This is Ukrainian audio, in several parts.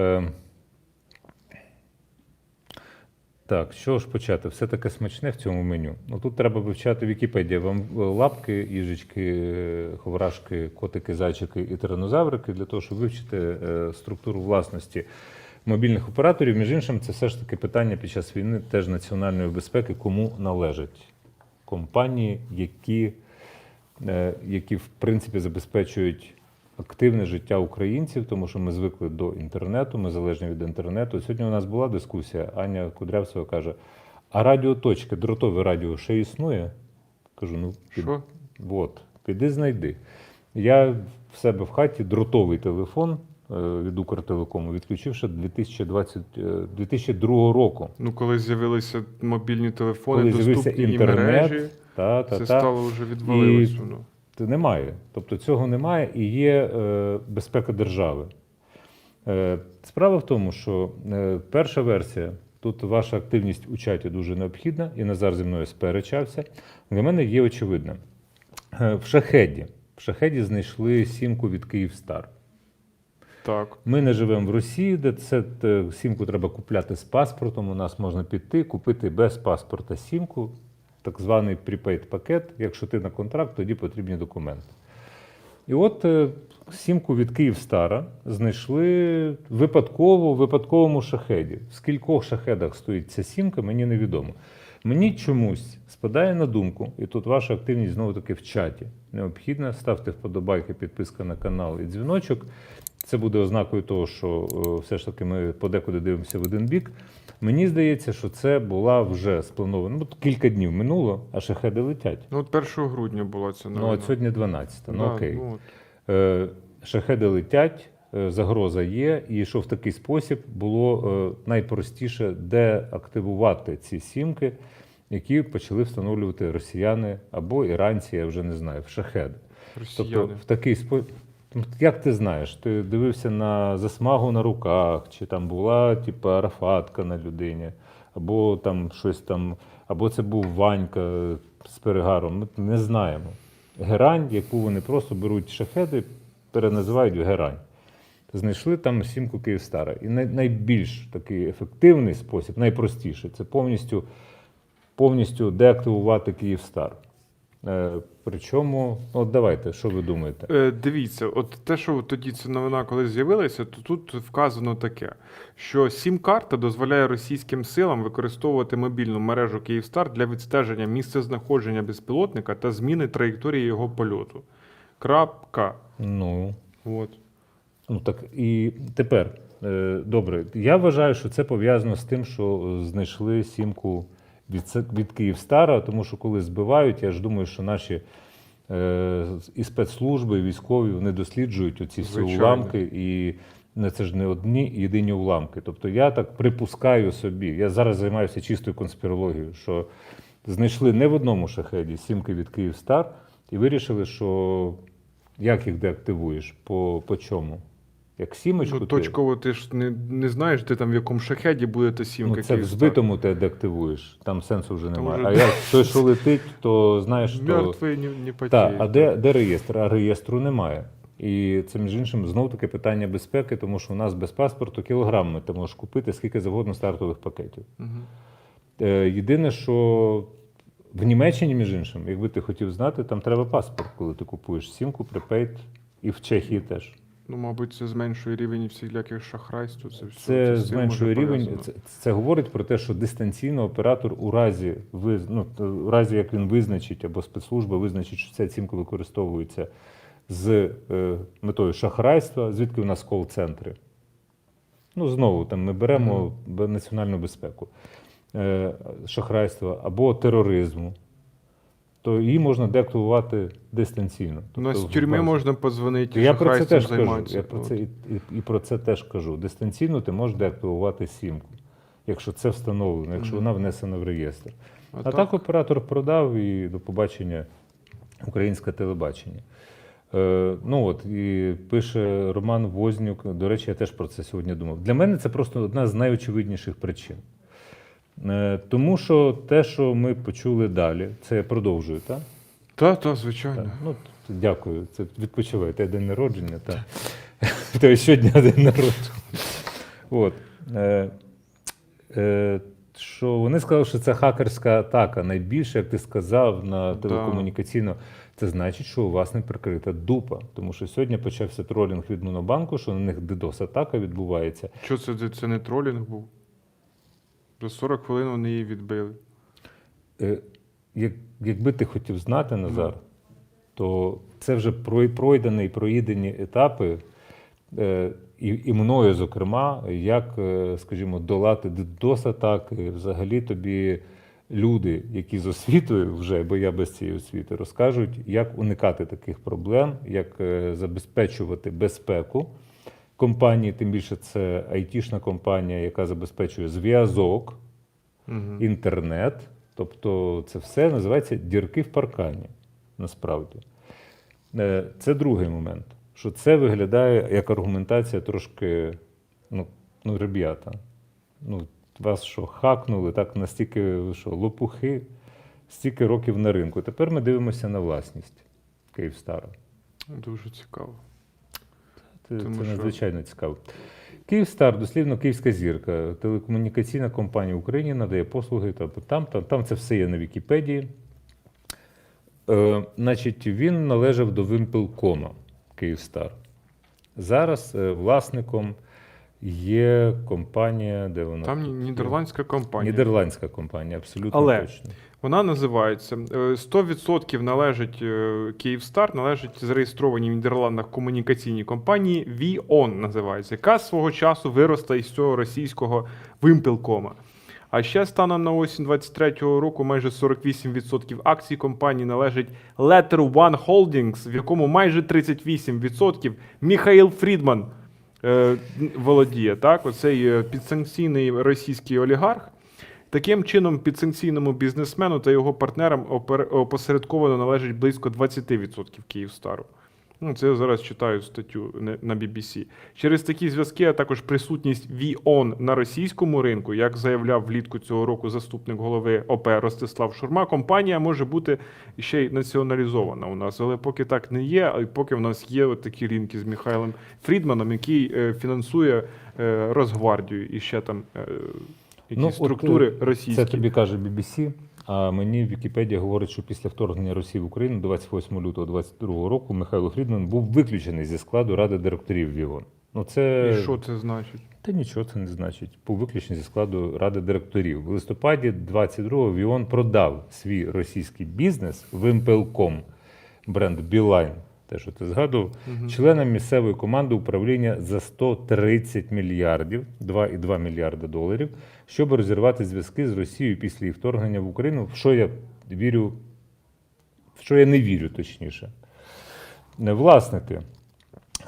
Е, Так, що ж почати? Все таке смачне в цьому меню. Ну тут треба вивчати Вікіпедія. Вам е, лапки, їжечки, е, ховрашки, котики, зайчики і тиранозаврики для того, щоб вивчити структуру власності мобільних операторів. Між іншим, це все ж таки питання під час війни теж національної безпеки, кому належать компанії, які, які в принципі забезпечують активне життя українців, тому що ми звикли до інтернету, ми залежні від інтернету. Сьогодні у нас була дискусія. Аня Кудрявцева каже: а радіоточки, дротове радіо ще існує? Кажу, ну під- Що? От, піди знайди. Я в себе в хаті дротовий телефон е, від Укртелекому відключив ще 2020, е, 2002 року. Ну, коли з'явилися мобільні телефони, Коли доступні інтернет, мережі, Та, та, це та. стало вже відвалилось І- воно. Немає. Тобто цього немає і є е, безпека держави. Е, справа в тому, що е, перша версія, тут ваша активність у чаті дуже необхідна, і Назар зі мною сперечався. Для мене є очевидна. В шахеді. В шахеді знайшли сімку від Київстар. Так. Ми не живемо в Росії, де це сімку треба купляти з паспортом. У нас можна піти, купити без паспорта сімку, так званий prepaid пакет. Якщо ти на контракт, тоді потрібні документи. І от е, сімку від Київстара знайшли випадково в випадковому шахеді. В скількох шахедах стоїть ця сімка, мені невідомо. Мені чомусь спадає на думку, і тут ваша активність знову таки в чаті необхідна. Ставте вподобайки, підписка на канал і дзвіночок. Це буде ознакою того, що е, все ж таки ми подекуди дивимося в один бік. Мені здається, що це була вже спланована. Ну, кілька днів минуло, а шахеди летять. Ну, от 1 грудня була ця новина. Ну, от сьогодні 12. Ну Да, окей. ну, от. Шахеди летять, е, загроза є, і що в такий спосіб було е, найпростіше деактивувати ці сімки, які почали встановлювати росіяни або іранці, я вже не знаю, в шахеди. Росіяни. Тобто в такий спосіб. Як ти знаєш, ти дивився на засмагу на руках, чи там була типу, арафатка на людині, або там щось там, або це був Ванька з перегаром. Ми не знаємо. Герань, яку вони просто беруть шахеди, переназивають герань. Знайшли там сімку Київстара. І найбільш такий ефективний спосіб, найпростіший, це повністю, повністю деактивувати Київстар. Е, причому, от давайте, що ви думаєте? Е, дивіться, от те, що тоді ця новина, коли з'явилася, то тут вказано таке, що сім-карта дозволяє російським силам використовувати мобільну мережу Київстар для відстеження місця знаходження безпілотника та зміни траєкторії його польоту. Крапка. Ну, От. ну так і тепер, е, добре, я вважаю, що це пов'язано з тим, що знайшли сімку від, від Київстара, тому що коли збивають, я ж думаю, що наші е, і спецслужби, і військові вони досліджують оці всі Звичайно. уламки, і це ж не одні єдині уламки. Тобто я так припускаю собі, я зараз займаюся чистою конспірологією, що знайшли не в одному шахеді сімки від Київстар і вирішили, що як їх деактивуєш, по, по чому? Як сімочку? Ну, точково ти ж не, не знаєш, де там в якому шахеді буде та сімка. Ну, це в збитому ти деактивуєш, там сенсу вже Там немає. вже- А як той, що летить, то знаєш, то. Мертвий не, не потіє. Так, а де, де реєстр? А реєстру немає. І це, між іншим, знов таки питання безпеки, тому що у нас без паспорту кілограми ти можеш купити скільки завгодно стартових пакетів. Мгм. Е, єдине, що в Німеччині, між іншим, якби ти хотів знати, там треба паспорт, коли ти купуєш сімку, припейд, і в Чехії теж. Ну, мабуть, це зменшує рівень всіляких шахрайств. Це, все, Це цим зменшує рівень. Це, це говорить про те, що дистанційно оператор у разі виз- ну, у разі як він визначить або спецслужба визначить, що ця цімка використовується з е, метою шахрайства, звідки у нас кол-центри. Ну, знову там ми беремо бе- національну безпеку, е, шахрайства або тероризму, то її можна деактивувати дистанційно. У нас Тобто з в тюрми базі. можна позвонити, Я про це теж кажу. займатися. Я про це і, і, і про це теж кажу. Дистанційно ти можеш деактивувати сімку, якщо це встановлено, якщо вона внесена в реєстр. А, А, так, так оператор продав і до побачення українське телебачення. Е, ну от і пише Роман Вознюк. До речі, я теж про це сьогодні думав. Для мене це просто одна з найочевидніших причин. Е, тому що те, що ми почули далі, це я продовжую, так? та, та, звичайно. Так, ну, дякую. Це відпочивайте день народження. Так. Тобто щодня день народження. От. Е, е, що вони сказали, що це хакерська атака. Найбільше, як ти сказав, на Да. телекомунікаційну. Це значить, що у вас не прикрита дупа. Тому що сьогодні почався тролінг від Монобанку, що на них DDoS-атака відбувається. Що це, це не тролінг був? За 40 хвилин вони її відбили. Е, як, якби ти хотів знати, Назар, то це вже пройдені і проїдені етапи, е, і, і мною, зокрема, як, е, скажімо, долати DDoS-атаки. Взагалі тобі люди, які з освітою вже, бо я без цієї освіти, розкажуть, як уникати таких проблем, як е, забезпечувати безпеку компанії, тим більше це айтішна компанія, яка забезпечує зв'язок Угу. інтернет. Тобто це все називається дірки в паркані, насправді. Е, Це другий момент. Що це виглядає як аргументація трошки, ну, ну ребята, ну, вас що, хакнули, так настільки що, лопухи, стільки років на ринку. Тепер ми дивимося на власність Київстара. Дуже цікаво. Це, Тому це що- надзвичайно цікаво. Київстар, дослівно Київська зірка, телекомунікаційна компанія в Україні надає послуги. Там, там, там, там це все є на Вікіпедії. Е, значить, він належав до Вимпелкома Київстар. Зараз е, власником є компанія, де вона Там нідерландська компанія. Нідерландська компанія, абсолютно Але точно. Вона називається е, 100% належить е, Київстар, належить зареєстрованій в Нідерландах комунікаційній компанії VON називається, яка свого часу виросла із цього російського вимпелкома. А ще станом на осінь 23-го року майже 48% акцій компанії належить Letter One Holdings, в якому майже 38% Міхаїл Фрідман е, володіє. Так, оцей е, підсанкційний російський олігарх. Таким чином, підсанкційному бізнесмену та його партнерам опосередковано належить близько 20% Київстару. Ну, це я зараз читаю статтю на BBC. Через такі зв'язки, а також присутність VON на російському ринку, як заявляв влітку цього року заступник голови ОП Ростислав Шурма, компанія може бути ще й націоналізована у нас. Але поки так не є, а поки в нас є от такі ринки з Михайлом Фрідманом, який е, фінансує е, Росгвардію і ще там е, якісь Ну, структури е, російські. Це тобі каже BBC, а мені Вікіпедія говорить, що після вторгнення Росії в Україну 28 лютого 2022 року Михайло Фрідман був виключений зі складу ради директорів ВІОН. Ну це І що це значить? та нічого це не значить. Був виключений зі складу ради директорів. В листопаді 22-го Віон продав свій російський бізнес Вимпелком, бренд Білайн. Те, що ти згадував, членам місцевої команди управління за 130 мільярдів, 2,2 мільярда доларів, щоб розірвати зв'язки з Росією після її вторгнення в Україну, в що я вірю, в що я не вірю, точніше. Е, Власники.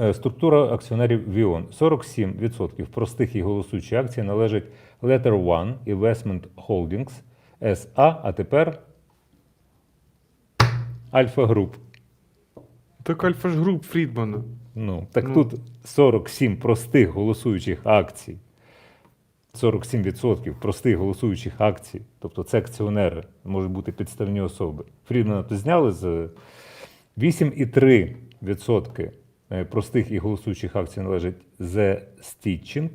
Е, Структура акціонерів Віон 47% простих і голосуючих акцій належать Letter One Investment Holdings SA, а тепер Альфа Груп. Так Альфа ж груп Фрідмана. Ну, так Ну. тут 47 простих голосуючих акцій. 47% простих голосуючих акцій, тобто це акціонери, можуть бути підставні особи. Фрідмана то зняли з 8,3% е, простих і голосуючих акцій належать The Stitching,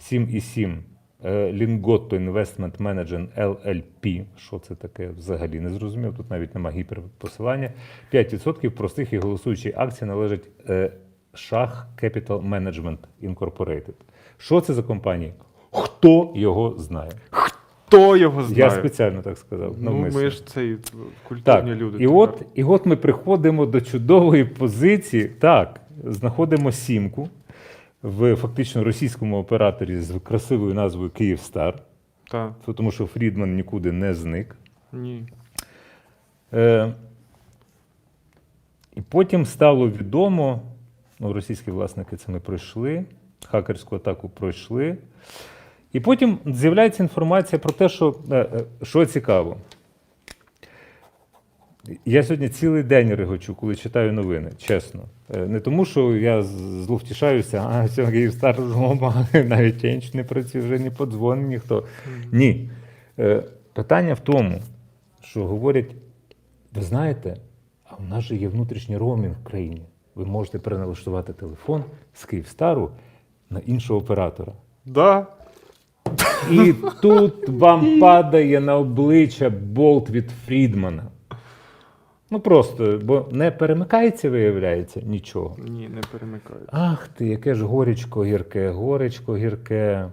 7,7% е, Lingotto Investment Management LLP. Що це таке взагалі не зрозумів. Тут навіть немає гіперпосилання. 5% простих і голосуючих акцій належать е, Шах Capital Management Incorporated. Що це за компанія? Хто його знає? Хто його знає? Я спеціально так сказав. Ну, навмисно. ми ж цей Так, культурні люди. і от, і от ми приходимо до чудової позиції. Так, знаходимо сімку в фактично російському операторі з красивою назвою Київстар, Та, тому що Фрідман нікуди не зник. ні. Е, і потім стало відомо, ну, російські власники це ми пройшли, хакерську атаку пройшли. І потім з'являється інформація про те, що, е, е, що цікаво. Я сьогодні цілий день регочу, коли читаю новини, чесно. Е, Не тому, що я зловтішаюся, а сьогодні стар жлоба, навіть ніч не працює, вже не подзвонить ніхто. Ні. Е, Питання в тому, що говорять, ви знаєте, а в нас же є внутрішній роумінг в країні. Ви можете переналаштувати телефон з Київстару на іншого оператора. Да? І тут вам падає на обличчя болт від Фрідмана. Ну просто, бо не перемикається, виявляється, нічого. Ні, не перемикаю. Ах ти, яке ж горечко гірке, горечко гірке.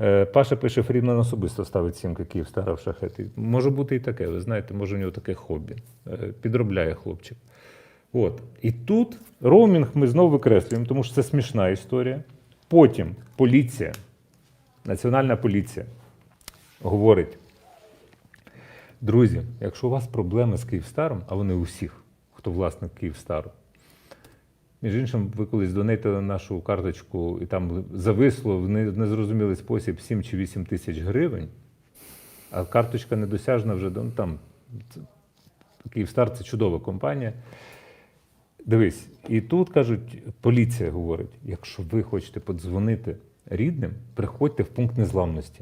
Е, Паша пише, Фрідман особисто ставить сімки Київстара в шахети. Може бути і таке, ви знаєте, може у нього таке хобі. Е, Підробляє хлопчик. От. І тут роумінг ми знову викреслюємо, тому що це смішна історія. Потім поліція, Національна поліція говорить: друзі, якщо у вас проблеми з Київстаром, а вони у всіх, хто власник Київстару, між іншим, ви колись донейтили нашу карточку, і там зависло в незрозумілий спосіб 7 чи 8 тисяч гривень, а карточка недосяжна вже ну, там. Київстар це чудова компанія. Дивись, і тут кажуть, поліція говорить: якщо ви хочете подзвонити рідним, приходьте в пункт незламності.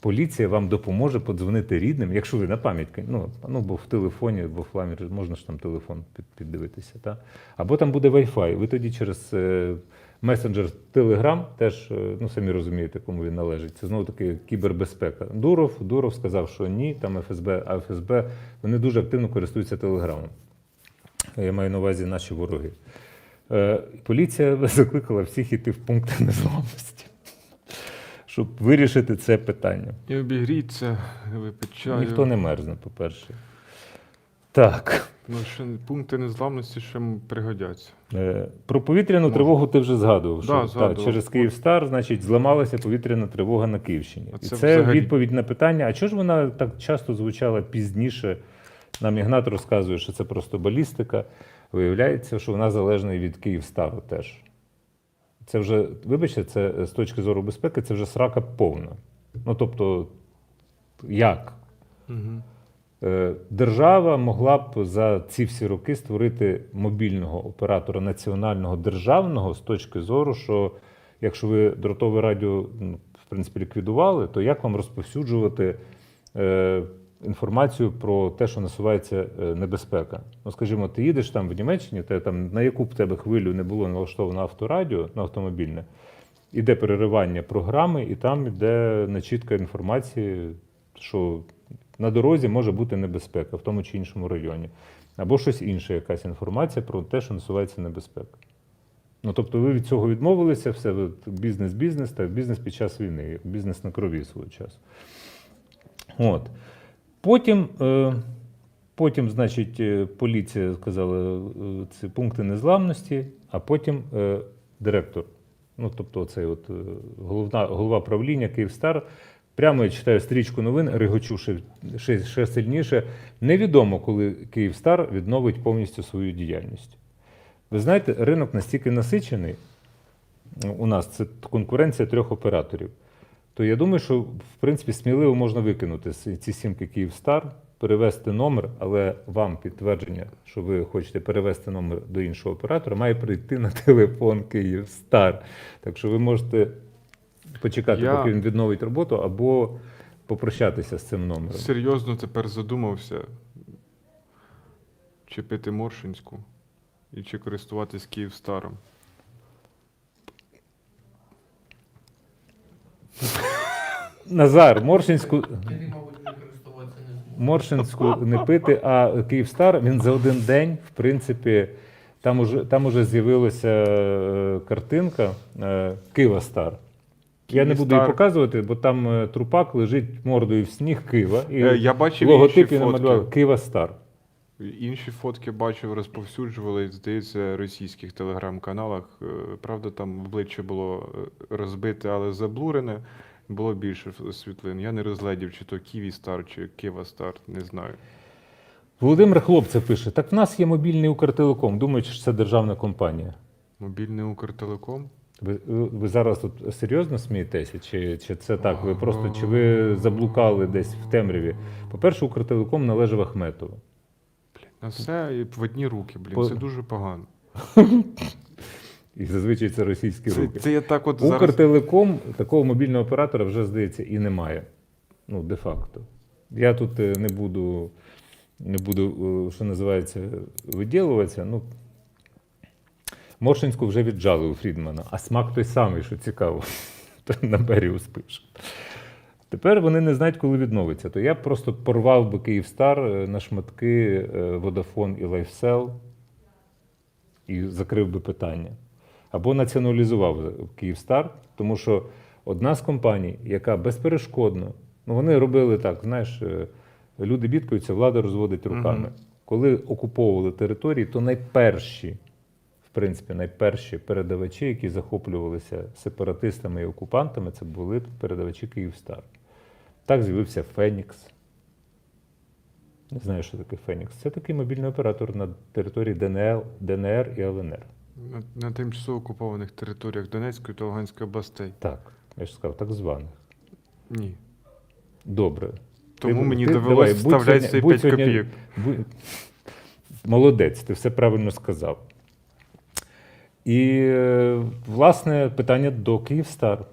Поліція вам допоможе подзвонити рідним, якщо ви на пам'ять, ну, ну бо в телефоні, бо в фламері можна ж там телефон під, піддивитися. Та? Або там буде Wi-Fi. Ви тоді через е, месенджер Telegram теж, е, ну самі розумієте, кому він належить. Це знову таки кібербезпека. Дуров, Дуров сказав, що ні, там ФСБ, а ФСБ вони дуже активно користуються Телеграмом. Я маю на увазі наші вороги. Е, Поліція закликала всіх іти в пункти незламності, щоб вирішити це питання. І обігріться, чаю. Ніхто не мерзне, по-перше. Так. Ну, ще пункти незламності ще пригодяться. Е, Про повітряну тривогу ти вже згадував. Що, Да, згадував. через Київстар, значить, зламалася повітряна тривога на Київщині. А І це це взагалі- відповідь на питання: а чого ж вона так часто звучала пізніше? Нам Ігнат розказує, що це просто балістика. Виявляється, що вона залежна і від Київстару теж. Це вже, вибачте, це е, з точки зору безпеки, це вже срака повна. Ну тобто, як? Угу. Держава могла б за ці всі роки створити мобільного оператора національного державного з точки зору, що якщо ви дротове радіо ну, в принципі ліквідували, то як вам розповсюджувати е, інформацію про те, що насувається е, небезпека? Ну, скажімо, ти їдеш там в Німеччині, те там на яку б тебе хвилю не було налаштовано авторадіо на автомобільне, іде переривання програми, і там іде начітка інформації, що на дорозі може бути небезпека в тому чи іншому районі. Або щось інше, якась інформація про те, що насувається небезпека. Ну, тобто ви від цього відмовилися, все, бізнес-бізнес, та бізнес під час війни, бізнес на крові свого часу. От. Потім, е, потім, значить, е, поліція сказала, це пункти незламності, а потім е, директор, ну тобто цей от, головна, голова правління Київстар. Прямо я читаю стрічку новин, регочу ще, ще, ще сильніше. Невідомо, коли Київстар відновить повністю свою діяльність. Ви знаєте, ринок настільки насичений, у нас це конкуренція трьох операторів. То я думаю, що в принципі сміливо можна викинути ці сімки Київстар, перевести номер, але вам підтвердження, що ви хочете перевести номер до іншого оператора, має прийти на телефон Київстар. Так що ви можете почекати, Я- поки він відновить роботу, або попрощатися з цим номером. Серйозно тепер задумався, чи пити Моршинську і чи користуватись Київстаром. Назар, Моршинську. Моршинську не пити, а Київстар він за один день, в принципі, там уже, там уже з'явилася е, картинка е, Київстар. Я не буду її показувати, бо там е, трупак лежить мордою в сніг Києва. І Я бачив логотип фотки. намалював Київстар. Інші фотки бачив, розповсюджували, здається, російських телеграм-каналах. Е, Правда, там обличчя було е, розбите, але заблурене. Було більше світлин. Я не розглядів, чи то Київстар, чи Київстар, не знаю. Володимир Хлопцев пише: так в нас є мобільний Укртелеком. Думаєте, що це державна компанія. Мобільний Укртелеком. Ви, ви зараз тут серйозно смієтеся? Чи, чи це так? Ви просто чи ви заблукали десь в темряві? По-перше, Укртелеком належав Ахметову. На все і в одні руки, блін. По- Це дуже погано. І зазвичай це російські Це, руки. це я так от зараз. Укртелеком такого мобільного оператора вже здається і немає. Ну, де-факто. Я тут е, не буду, не буду, е, що називається, виділуватися. Ну, Моршинську вже віджали у Фрідмана, а смак той самий, що цікаво. На Беріус пише. Тепер вони не знають, коли відновиться. То я просто порвав би Київстар е, на шматки Водафон і Лайфсел і закрив би питання. Або націоналізував Київстар, тому що одна з компаній, яка безперешкодно, ну вони робили так, знаєш, е, люди бідкаються, влада розводить руками. Мгм. Коли окуповували території, то найперші, в принципі, найперші передавачі, які захоплювалися сепаратистами і окупантами, це були передавачі Київстар. Так з'явився Фенікс. Не знаю, що таке Фенікс. Це такий мобільний оператор на території ДНР, ДНР і ЛНР. На, на тимчасово окупованих територіях Донецької та Луганської областей. Так, я ж сказав, так званих. Ні. Добре. Тому Ти- мені ти довелось давай, вставляти цей 5 сьогодні- копійок. будь- Молодець, ти все правильно сказав. І, е, власне, питання до Київстар.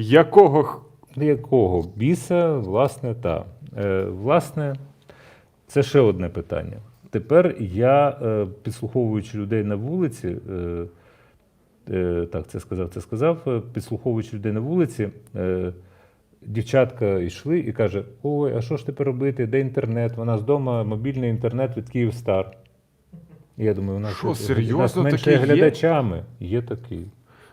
Якого Якого біса, власне, та. Е, власне, це ще одне питання. Тепер я, е, підслуховуючи людей на вулиці, е, е, так, це сказав, це сказав, е, підслуховуючи людей на вулиці, е, дівчатка йшли і каже: Ой, а що ж тепер робити? Де інтернет? У нас вдома мобільний інтернет від Київстар. Я думаю, у нас, Що, у нас серйозно менше є? глядачами. Є такий.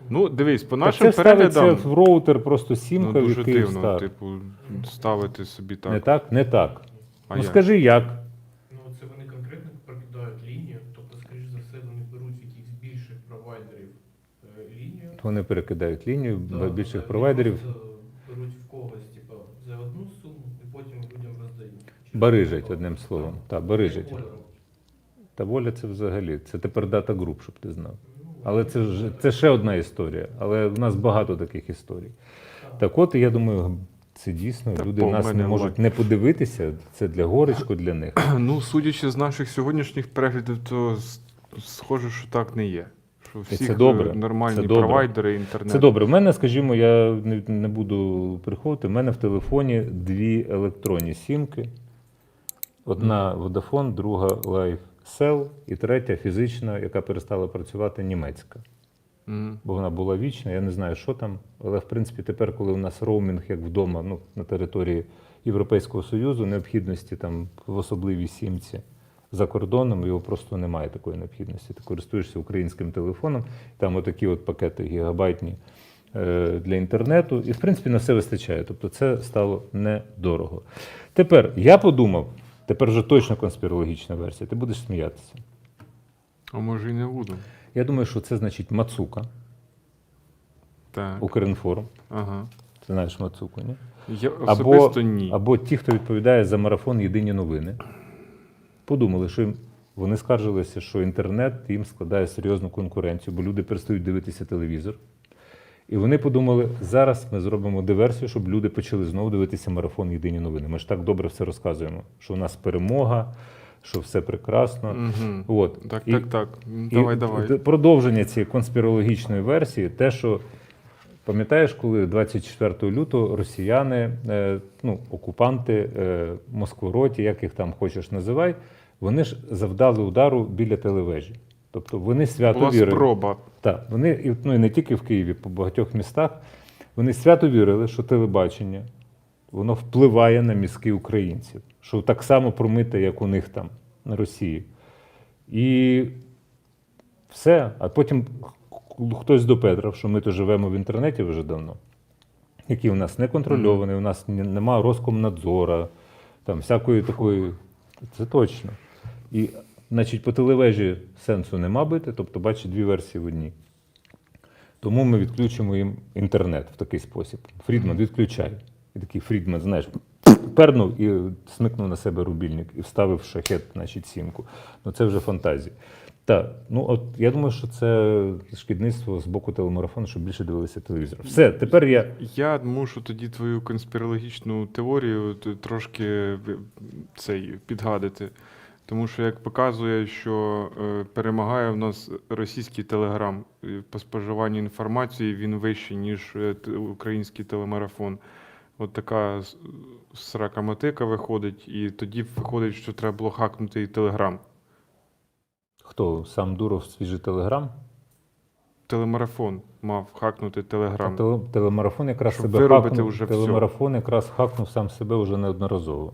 Ну, дивись, по Так нашим це ставиться переглядам. в роутер просто Ну, сімка дуже дивно, Київстар. типу, ставити собі так. Не так? Не так. А ну як? скажи як. Ну, це вони конкретно прокидають лінію, тобто, скоріш за все, вони беруть якихось більших провайдерів е, лінію. Вони перекидають лінію Да, б- більших да, провайдерів. просто Беруть в когось, типу, за одну суму і потім людям роздають. Барижать, одним словом. Так. Так, барижать. Кольором. Та воля це взагалі. Це тепер дата груп, щоб ти знав. Але це ж це ще одна історія. Але в нас багато таких історій. так. От я думаю, це дійсно Та люди нас не можуть лайк. не подивитися. Це для горечку для них. Ну, судячи з наших сьогоднішніх переглядів, то схоже, що так не є. Що це добре, е, нормальні це добре. провайдери інтернету. Це добре. У мене, скажімо, я не, не буду приходити. У мене в телефоні дві електронні сімки. Одна Vodafone, друга LifeCell і третя фізична, яка перестала працювати, німецька. Мгм. Бо вона була вічна, я не знаю, що там. Але в принципі, тепер, коли у нас роумінг як вдома, ну, на території Європейського Союзу, необхідності там в особливій сімці за кордоном, його просто немає такої необхідності. Ти користуєшся українським телефоном, там отакі от пакети гігабайтні е, для інтернету, і в принципі на все вистачає. Тобто це стало недорого. Тепер я подумав, тепер вже точно конспірологічна версія, ти будеш сміятися. А може і не буду. Я думаю, що це значить Мацука, Так. Укрінформ. Ага. Ти знаєш Мацуку, ні? Я особисто ні. або ті, хто відповідає за марафон Єдині новини, подумали, що їм, вони скаржилися, що інтернет їм складає серйозну конкуренцію, бо люди перестають дивитися телевізор. І вони подумали, зараз ми зробимо диверсію, щоб люди почали знову дивитися марафон Єдині новини. Ми ж так добре все розказуємо, що у нас перемога, що все прекрасно. Мгм. От. Так, І- так, так. і Давай, давай. Продовження цієї конспірологічної версії, те, що пам'ятаєш, коли 24 лютого росіяни, е, ну, окупанти, е, москвороті, як їх там хочеш називай, вони ж завдали удару біля телевежі. Тобто вони свято Була вірили. спроба. Так, вони ну, і не тільки в Києві, по багатьох містах. Вони свято вірили, що телебачення воно впливає на мізки українців, що так само промите, як у них там на Росії. І все. А потім хтось допетрав, що ми то живемо в інтернеті вже давно, який у нас не контрольований, у нас нема Роскомнадзора, там всякої такої. Це точно. І, значить, по телевежі сенсу нема бити, тобто, бачить дві версії в одній. Тому ми відключимо їм інтернет в такий спосіб. Фрідман, відключай. І такий Фрідман, знаєш, пернув і смикнув на себе рубільник і вставив шахет, значить, сімку. Ну це вже фантазії. Так, ну от я думаю, що це шкідництво з боку телемарафону, щоб більше дивилися телевізор. Все, тепер я. Я мушу тоді твою конспірологічну теорію трошки цей підгадити. Тому що, як показує, що е, перемагає в нас російський телеграм по споживанню інформації, він вищий, ніж е, український телемарафон. От така с- срака-мотика виходить, і тоді виходить, що треба було хакнути і телеграм. Хто? Сам Дуров свіжий телеграм? Телемарафон мав хакнути Телеграм. теле- телемарафон якраз Щоб себе хакнув. вже телемарафон якраз хакнув сам себе вже неодноразово.